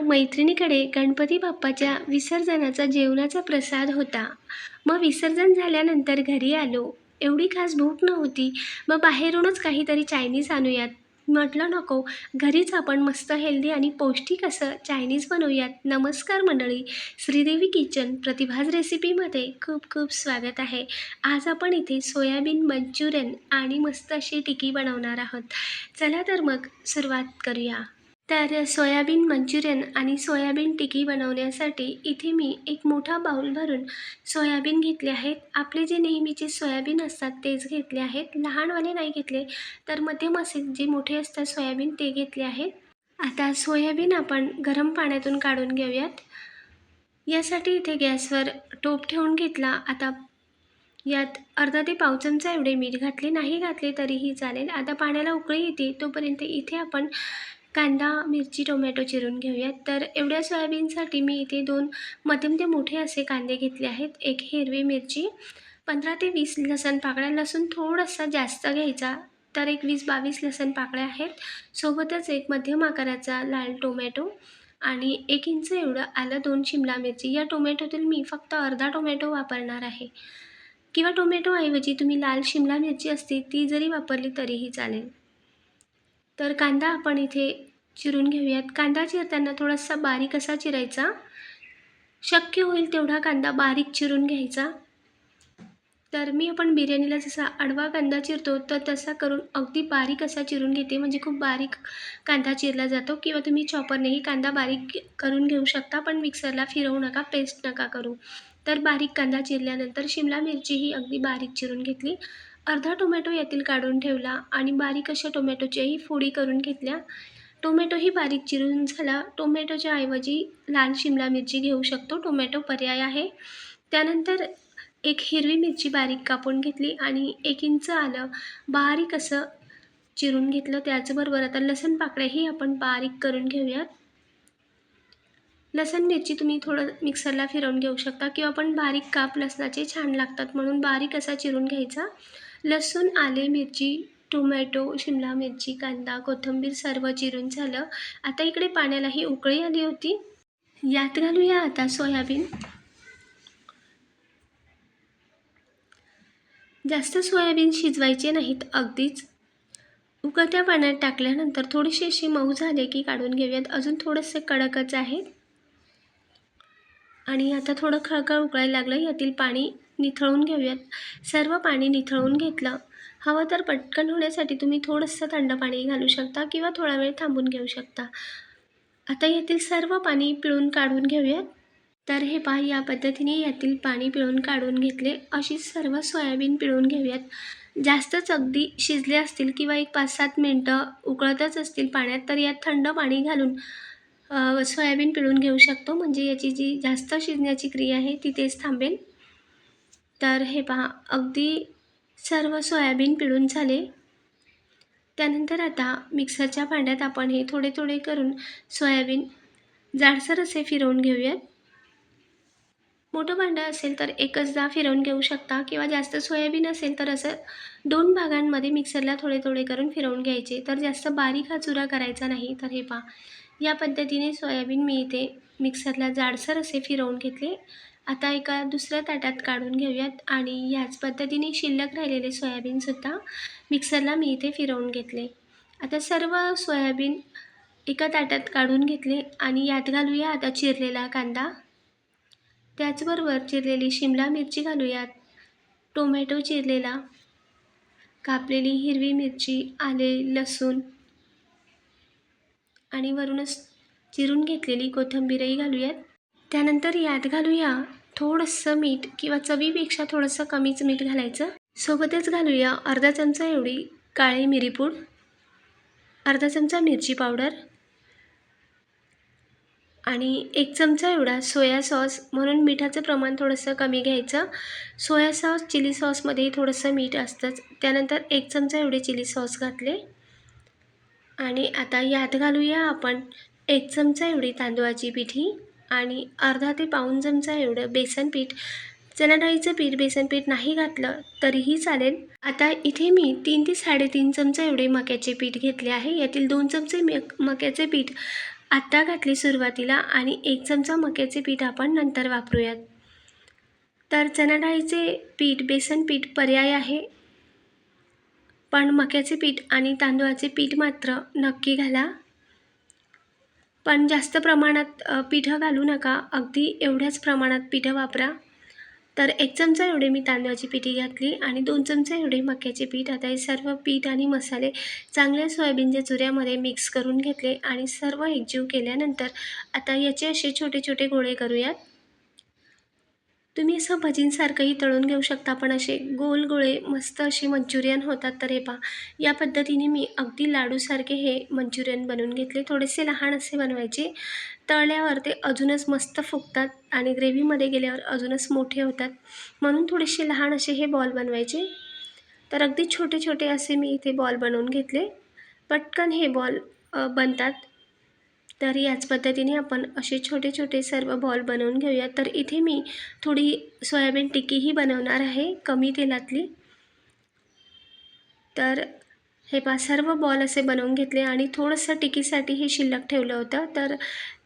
मैत्रिणीकडे गणपती बाप्पाच्या विसर्जनाचा जेवणाचा प्रसाद होता. मग विसर्जन झाल्यानंतर घरी आलो. एवढी खास भूक नव्हती. मग बाहेरूनच काहीतरी चायनीज आणूयात. म्हटलं नको घरीच आपण मस्त हेल्दी आणि पौष्टिक असं चायनीज बनवूयात. नमस्कार मंडळी श्रीदेवी किचन प्रतिभाज रेसिपीमध्ये खूप खूप स्वागत आहे. आज आपण इथे सोयाबीन मंचुरियन आणि मस्त अशी टिकी बनवणार आहोत. चला तर मग सुरुवात करूया. तर सोयाबीन मंचुरियन आणि सोयाबीन टिकी बनवण्यासाठी इथे मी एक मोठा बाउल भरून सोयाबीन घेतले आहेत. आपले जे नेहमीचे सोयाबीन असतात तेच घेतले आहेत. लहानवाले नाही घेतले तर मध्यम असे जे मोठे असतात सोयाबीन ते घेतले आहेत. आता सोयाबीन आपण गरम पाण्यातून काढून घेऊयात. यासाठी इथे गॅसवर टोप ठेवून घेतला. आता यात अर्धा ते पाव चमचा एवढे मीठ घातले. नाही घातले तरीही चालेल. आता पाण्याला उकळी येते. तोपर्यंत इथे आपण कांदा मिरची टोमॅटो चिरून घेऊयात. तर एवढ्या सोयाबीनसाठी मी इथे दोन मध्यम ते मोठे असे कांदे घेतले आहेत. एक हिरवी मिरची पंधरा ते वीस लसण पाकळ्या. लसूण थोडासा जास्त घ्यायचा तर एक वीस बावीस लसण पाकळ्या आहेत. सोबतच एक मध्यम आकाराचा लाल टोमॅटो आणि एक इंच एवढं आलं दोन शिमला मिरची. या टोमॅटोतील मी फक्त अर्धा टोमॅटो वापरणार आहे. किंवा टोमॅटोऐवजी तुम्ही लाल शिमला मिरची असते ती जरी वापरली तरीही चालेल. तर कांदा आपण इथे चिरून घेऊयात. कांदा चिरताना थोडासा बारीक असा चिरायचा. शक्य होईल तेवढा कांदा बारीक चिरून घ्यायचा. तर मी आपण बिर्याणीला जसा आडवा कांदा चिरतो तर तसा करून अगदी बारीक असा चिरून घेते. म्हणजे खूप बारीक कांदा चिरला जातो किंवा तुम्ही चॉपरनेही कांदा बारीक करून घेऊ शकता पण मिक्सरला फिरवू नका पेस्ट नका करू. तर बारीक कांदा चिरल्यानंतर शिमला मिरचीही अगदी बारीक चिरून घेतली. अर्धा टोमॅटो यातील काढून ठेवला आणि बारीक अशा टोमॅटोच्याही फोडी करून घेतल्या. टोमॅटोही बारीक चिरून झाला. टोमॅटोच्या ऐवजी लाल शिमला मिरची घेऊ शकतो. टोमॅटो पर्याय आहे. त्यानंतर एक हिरवी मिरची बारीक कापून घेतली आणि एक इंच आलं बारीक असं चिरून घेतलं. त्याचबरोबर आता लसण पाकळ्याही आपण बारीक करून घेऊयात. लसण मिरची तुम्ही थोडं मिक्सरला फिरवून घेऊ शकता किंवा पण बारीक काप लसणाचे छान लागतात म्हणून बारीक असा चिरून घ्यायचा. लसूण आले मिरची टोमॅटो शिमला मिरची कांदा कोथिंबीर सर्व चिरून झालं. आता इकडे पाण्यालाही उकळी आली होती. यात घालूया आता सोयाबीन. जास्त सोयाबीन शिजवायचे नाहीत अगदीच. उकळत्या पाण्यात टाकल्यानंतर थोडीशी अशी मऊ झाले की काढून घेऊयात. अजून थोडंसं कडकच आहे. आणि आता थोडं खळखळ उकळायला लागलं. यातील पाणी निथळून घेऊयात. सर्व पाणी निथळून घेतलं. हवं तर पटकन होण्यासाठी तुम्ही थोडंसं थंड पाणी घालू शकता किंवा थोडा वेळ थांबून घेऊ शकता. आता यातील सर्व पाणी पिळून काढून घेऊयात. तर हे पहा या पद्धतीने यातील पाणी पिळून काढून घेतले. अशी सर्व सोयाबीन पिळून घेऊयात. जास्तच अगदी शिजले असतील किंवा एक पाच सात मिनटं उकळतच असतील पाण्यात तर यात थंड पाणी घालून सोयाबीन पिळून घेऊ शकतो. म्हणजे याची जी जास्त शिजण्याची क्रिया आहे ती तेच थांबेल. तर हे पहा अगदी सर्व सोयाबीन पिळून झाले. त्यानंतर आता मिक्सरच्या भांड्यात आपण हे थोडे थोडे करून सोयाबीन जाडसर असे फिरवून घेऊयात. मोठं भांडं असेल तर एकचदा फिरवून घेऊ शकता किंवा जास्त सोयाबीन असेल तर असं दोन भागांमध्ये मिक्सरला थोडे थोडे करून फिरवून घ्यायचे. तर जास्त बारीक हा चुरा करायचा नाही. तर हे पहा या पद्धतीने सोयाबीन मी इथे मिक्सरला जाडसर असे फिरवून घेतले. आता एका दुसऱ्या ताटात काढून घेऊयात आणि ह्याच पद्धतीने शिल्लक राहिलेले सोयाबीनसुद्धा मिक्सरला मी इथे फिरवून घेतले. आता सर्व सोयाबीन एका ताटात काढून घेतले आणि यात घालूया आता चिरलेला कांदा. त्याचबरोबर चिरलेली शिमला मिरची घालूयात. टोमॅटो चिरलेला कापलेली हिरवी मिरची आले लसूण आणि वरूनच चिरून घेतलेली कोथिंबीरही घालूयात. त्यानंतर यात घालूया थोडंसं मीठ किंवा चवीपेक्षा थोडंसं कमीच मीठ घालायचं. सोबतच घालूया अर्धा चमचा एवढी काळी मिरीपूड अर्धा चमचा मिरची पावडर आणि एक चमचा एवढा सोया सॉस. म्हणून मिठाचं प्रमाण थोडंसं कमी घ्यायचं. सोया सॉस चिली सॉसमध्येही थोडंसं मीठ असतंच. त्यानंतर एक चमचा एवढे चिली सॉस घातले. आणि आता यात घालूया आपण एक चमचा एवढी तांदूळाची पिठी. आणि अर्धा ते पाऊण चमचा एवढं बेसन पीठ चणा डाळीचं पीठ बेसन पीठ नाही घातलं तरीही चालेल. आता इथे मी तीन ते साडेतीन चमचा एवढे मक्याचे पीठ घेतले आहे. यातील दोन चमचे मक्याचे पीठ आत्ता घातले सुरुवातीला आणि एक चमचा मक्याचे पीठ आपण नंतर वापरूयात. तर चणा डाळीचे पीठ बेसन पीठ पर्याय आहे. पण मक्याचे पीठ आणि तांदूळाचे पीठ मात्र नक्की घाला. पण जास्त प्रमाणात पिठं घालू नका. अगदी एवढ्याच प्रमाणात पिठं वापरा. तर एक चमचा एवढे मी तांदळाची पिठी घातली आणि दोन चमचा एवढे मक्याचे पीठ आता हे सर्व पीठ आणि मसाले चांगल्या सोयाबीनच्या चुऱ्यामध्ये मिक्स करून घेतले आणि सर्व एकजीव केल्यानंतर आता याचे असे छोटे छोटे गोळे करूयात. तुम्ही असं भजींसारखंही तळून घेऊ शकता पण असे गोल गोळे मस्त असे मंचुरियन होतात तर हे पहा. या पद्धतीने मी अगदी लाडूसारखे हे मंचुरियन बनवून घेतले. थोडेसे लहान असे बनवायचे. तळल्यावर ते अजूनच मस्त फुगतात आणि ग्रेव्हीमध्ये गेल्यावर अजूनच मोठे होतात. म्हणून थोडेसे लहान असे हे बॉल बनवायचे. तर अगदी छोटे छोटे असे मी इथे बॉल बनवून घेतले. पटकन हे बॉल बनतात. तर याच पद्धतीने आपण असे छोटे छोटे सर्व बॉल बनवून घेऊया. तर इथे मी थोडी सोयाबीन टिक्कीही बनवणार आहे कमी तेलातली. तर हे पा सर्व बॉल असे बनवून घेतले आणि थोडंसं टिकीसाठी हे शिल्लक ठेवलं होतं. तर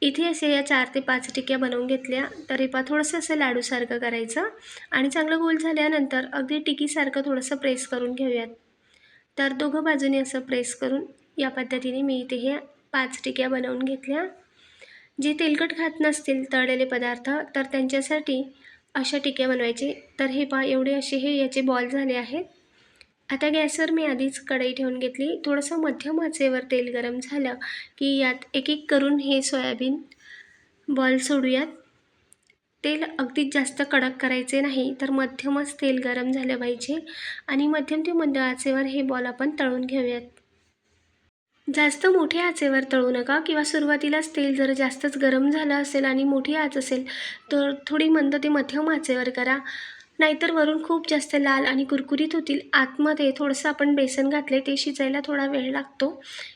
इथे असे या चार ते पाच टिक्या बनवून घेतल्या. तर हे पा थोडंसं असं लाडूसारखं करायचं आणि चांगलं गोल झाल्यानंतर अगदी टिकीसारखं थोडंसं प्रेस करून घेऊयात. तर दोघं बाजूने असं प्रेस करून या पद्धतीने मी इथे हे पाच टिक्या बनवून घेतल्या. जे तेलकट खात नसतील तळलेले पदार्थ तर त्यांच्यासाठी अशा टिक्या बनवायचे. तर हे पा एवढे असे हे याचे बॉल झाले आहेत. आता गॅसवर मी आधीच कढई ठेवून घेतली. थोडंसं मध्यम आचेवर तेल गरम झालं की यात एक एक करून हे सोयाबीन बॉल सोडूयात. तेल अगदीच जास्त कडक करायचे नाही तर मध्यमच तेल गरम झालं पाहिजे. आणि मध्यम ते मध्य आचेवर हे बॉल आपण तळून घेऊयात. जास्त मोठ्या आचेवर तळू नका किंवा सुरुवातीलाच तेल जर जास्तच गरम झालं असेल आणि मोठी आच असेल तर थोडी मंद ते मध्यम आचेवर करा. नाहीतर वरून खूप जास्त लाल आणि कुरकुरीत होतील. आतमध्ये थोडंसं आपण बेसन घातले ते शिजायला थोडा वेळ लागतो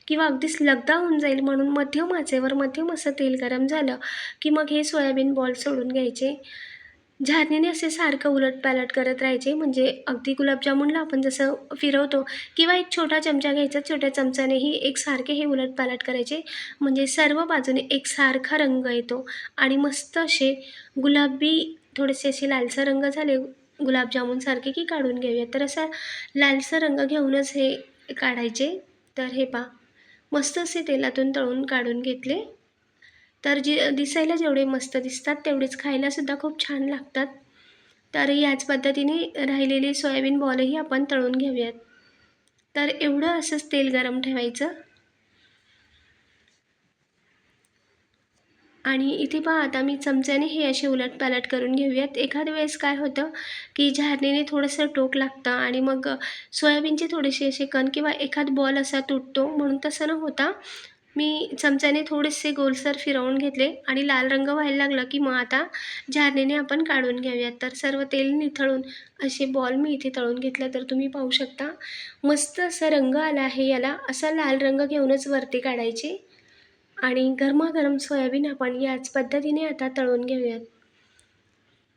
किंवा अगदीच लगदा होऊन जाईल म्हणून मध्यम आचेवर मध्यम असं तेल गरम झालं की मग हे सोयाबीन बॉल सोडून घ्यायचे. झारणीने असे सारखं उलटपालट करत राहायचे. म्हणजे अगदी गुलाबजामुनला आपण जसं फिरवतो किंवा एक छोटा चमचा घ्यायचा छोट्या चमच्यानेही एक सारखे हे उलटपालट करायचे. म्हणजे सर्व बाजूने एकसारखा रंग येतो आणि मस्त असे गुलाबी थोडेसे असे लालसर रंग झाले गुलाबजामुनसारखे की काढून घेऊया. तर असा लालसर रंग घेऊनच हे काढायचे. तर हे पा मस्त असे तेलातून तळून काढून घेतले. तर जे दिसायला जेवढे मस्त दिसतात तेवढेच खायलासुद्धा खूप छान लागतात. तर याच पद्धतीने राहिलेले सोयाबीन बॉलही आपण तळून घेऊयात. तर एवढं असंच तेल गरम ठेवायचं. आणि इथे पहा आता मी चमच्याने हे असे उलटपालट करून घेऊयात. एखाद्या वेळेस काय होतं की झारणीने थोडंसं टोक लागतं आणि मग सोयाबीनचे थोडेसे असे कण किंवा एखाद बॉल असा तुटतो म्हणून तसं न होता मी चमच्याने थोडेसे गोलसर फिरवून घेतले आणि लाल रंग व्हायला लागला की मग आता झारणीने आपण काढून घेऊयात. तर सर्व तेल निथळून असे बॉल मी इथे तळून घेतलं. तर तुम्ही पाहू शकता मस्त असा रंग आला आहे याला. असा लाल रंग घेऊनच वरती काढायचे आणि गरमागरम सोयाबीन आपण याच पद्धतीने आता तळून घेऊयात.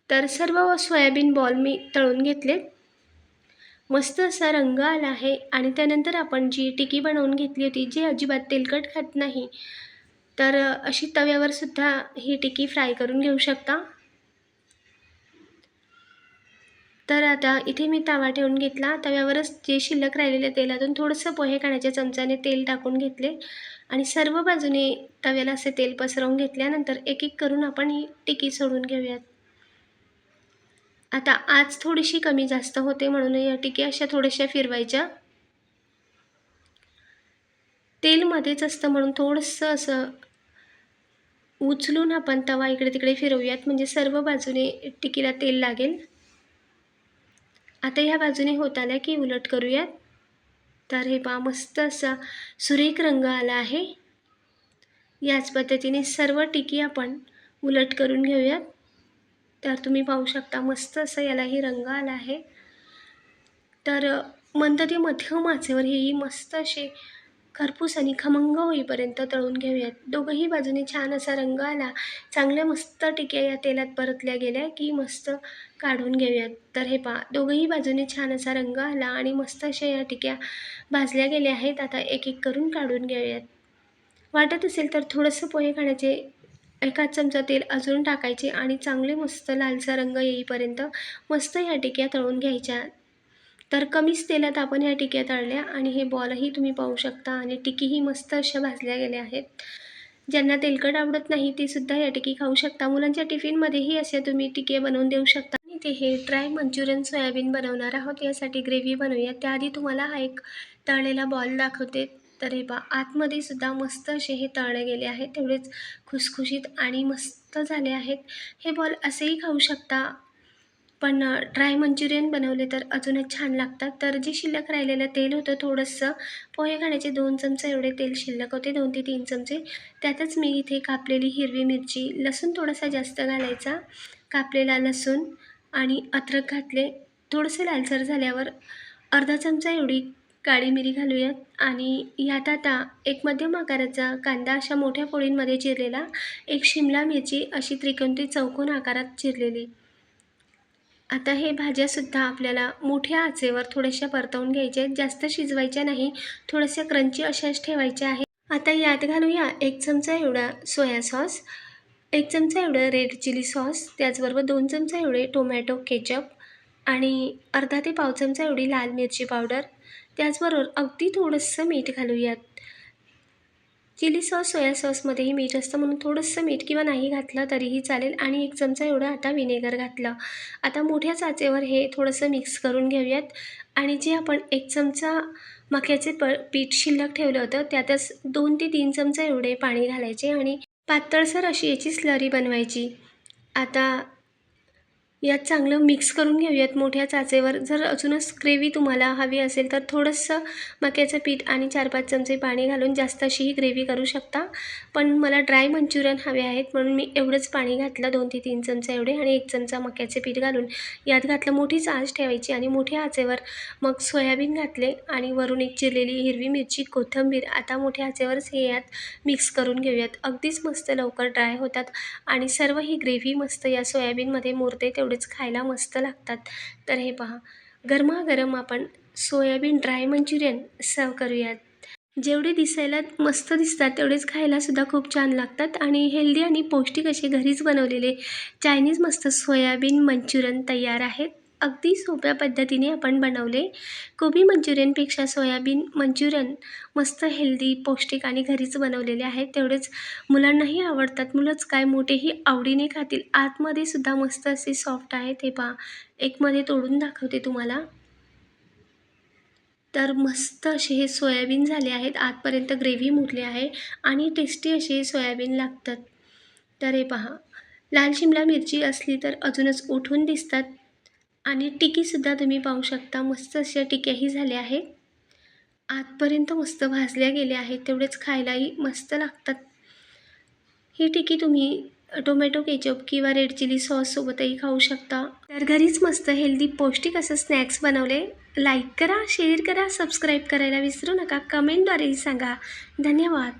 तर सर्व सोयाबीन बॉल मी तळून घेतलेत. मस्त असा रंग आला आहे आणि त्यानंतर आपण जी टिकी बनवून घेतली होती जी अजिबात तेलकट खात नाही तर अशी तव्यावर सुद्धा ही टिकी फ्राय करून घेऊ शकता. तर आता इथे मी तवा ठेवून घेतला. तव्यावरच जे शिल्लक राहिलेल्या तेलातून थोडंसं पोहे खाण्याच्या चमच्याने तेल टाकून घेतले आणि सर्व बाजूने तव्याला असे तेल पसरवून घेतल्यानंतर एक एक करून आपण ही टिकी सोडून घेऊयात. आता आज थोडीशी कमी जास्त होते म्हणून या टिके अशा थोड्याशा फिरवायच्या. तेलमध्येच असतं म्हणून थोडंसं असं उचलून आपण तवा इकडे तिकडे फिरवूयात. म्हणजे सर्व बाजूने टिकीला तेल लागेल. आता ह्या बाजूने होत आल्या की उलट करूयात. तर हे पा मस्त असा सुरेख रंग आला आहे. याच पद्धतीने सर्व टिकी आपण उलट करून घेऊयात. तर तुम्ही पाहू शकता मस्त असं यालाही रंग आला आहे. तर मंद ते मध्यम आचेवर हेही मस्त असे खरपूस आणि खमंग होईपर्यंत तळून घेऊयात. दोघंही बाजूने छान असा रंग आला. चांगल्या मस्त टिक्या या तेलात परतल्या गेल्या की मस्त काढून घेऊयात. तर हे पा दोघंही बाजूने छान असा रंग आला आणि मस्त अशा या टिक्या भाजल्या गेल्या आहेत. आता एक एक करून काढून घेऊयात. वाटत असेल तर थोडंसं पोहे खाण्याचे एका चमचा तेल अजून टाकायचे आणि चांगले मस्त लालसा रंग येईपर्यंत मस्त ह्या टिक्या तळून घ्यायच्या. तर कमीच तेलात आपण ह्या टिक्या तळल्या आणि हे बॉलही तुम्ही पाहू शकता आणि टिकीही मस्त अशा भाजल्या गेल्या आहेत. ज्यांना तेलकट आवडत नाही ते सुद्धा या टिकी खाऊ शकता. मुलांच्या टिफिनमध्येही असे तुम्ही टिके बनवून देऊ शकता. आणि ते हे ड्राय मंचुरियन सोयाबीन बनवणार आहोत. यासाठी ग्रेव्ही बनवूया. त्याआधी तुम्हाला हा एक तळलेला बॉल दाखवते. तर हे पहा आतमध्ये सुद्धा मस्त असे हे तळले गेले आहेत तेवढेच खुसखुशीत आणि मस्त झाले आहेत. हे बॉल असेही खाऊ शकता पण ड्राय मंचुरियन बनवले तर अजूनच छान लागतात. तर जे शिल्लक राहिलेलं तेल होतं थोडंसं पोहे खाण्याचे दोन चमचे एवढे तेल शिल्लक होते दोन ते तीन चमचे. त्यातच मी इथे कापलेली हिरवी मिरची लसूण थोडासा जास्त घालायचा. कापलेला लसूण आणि अद्रक घातले. थोडंसं लालसर झाल्यावर अर्धा चमचा एवढी काळी मिरी घालूयात. आणि यात आता एक मध्यम आकाराचा कांदा अशा मोठ्या पोळींमध्ये चिरलेला एक शिमला मिरची अशी त्रिकोणती चौकोन आकारात चिरलेली. आता हे भाज्यासुद्धा आपल्याला मोठ्या आचेवर थोड्याशा परतवून घ्यायच्या आहेत. जास्त शिजवायच्या नाही थोड्याशा क्रंची अशाच ठेवायच्या आहे आता यात घालूया एक चमचा एवढा सोया सॉस एक चमचा एवढं रेड चिली सॉस त्याचबरोबर दोन चमचा एवढे टोमॅटो केचप आणि अर्धा ते पाव चमचा एवढी लाल मिरची पावडर. त्याचबरोबर अगदी थोडंसं मीठ घालूयात. चिली सॉस सोया सॉसमध्येही मीठ असतं म्हणून थोडंसं मीठ किंवा नाही घातलं तरीही चालेल. आणि एक चमचा एवढं आता विनेगर घातलं. आता मोठ्या चाचेवर हे थोडंसं मिक्स करून घेऊयात. आणि जे आपण एक चमचा मक्याचे प पीठ शिल्लक ठेवलं होतं त्यातच दोन ते तीन चमचा एवढे पाणी घालायचे आणि पातळसर अशी याची स्लरी बनवायची. आता यात चांगलं मिक्स करून घेऊयात. मोठ्या चाचेवर जर अजूनच ग्रेव्ही तुम्हाला हवी असेल तर थोडंसं मक्याचं पीठ आणि चार पाच चमचे पाणी घालून जास्त अशी ही ग्रेव्ही करू शकता. पण मला ड्राय मंचुरियन हवे आहेत म्हणून मी एवढंच पाणी घातलं. दोन ते तीन चमचे एवढे आणि एक चमचा मक्याचे पीठ घालून यात घातलं मोठीच आच ठेवायची आणि मोठ्या आचेवर मग सोयाबीन घातले आणि वरून एक चिरलेली हिरवी मिरची कोथिंबीर आता मोठ्या आचेवरच हे यात मिक्स करून घेऊयात. अगदीच मस्त लवकर ड्राय होतात आणि सर्व ही ग्रेव्ही मस्त या सोयाबीनमध्ये मुरते तेवढं तेवढेच खायला मस्त लागतात. तर हे पहा गरमागरम आपण सोयाबीन ड्राय मंचुरियन सर्व करूयात. जेवढे दिसायला मस्त दिसतात तेवढेच खायलासुद्धा खूप छान लागतात आणि हेल्दी आणि पौष्टिक असे घरीच बनवलेले चायनीज मस्त सोयाबीन मंचुरियन तयार आहेत. अगदी सोप्या पद्धतीने आपण बनवले. कोबी मंचुरियनपेक्षा सोयाबीन मंचुरियन मस्त हेल्दी पौष्टिक आणि घरीच बनवलेले आहेत. तेवढेच मुलांनाही आवडतात. मुलंच काय मोठेही आवडीने खातील. आतमध्ये सुद्धा मस्त असे सॉफ्ट आहे ते पहा. एकमध्ये तोडून दाखवते तुम्हाला. तर मस्त असे हे सोयाबीन झाले आहेत. आतपर्यंत ग्रेव्ही मुरली आहे आणि टेस्टी असे सोयाबीन लागतात. तर हे पहा. लाल शिमला मिरची असली तर अजूनच उठून दिसतात. आणि टिकीसुद्धा तुम्ही पाहू शकता. मस्त अशा टिक्याही झाल्या आहेत. आतपर्यंत मस्त भाजल्या गेल्या आहेत. तेवढेच खायलाही मस्त लागतात. ही टिकी तुम्ही टोमॅटो केचप किंवा रेड चिली सॉससोबतही खाऊ शकता. तर घरीच मस्त हेल्दी पौष्टिक असं स्नॅक्स बनवले. लाईक करा शेअर करा सबस्क्राईब करायला विसरू नका. कमेंटद्वारेही सांगा. धन्यवाद.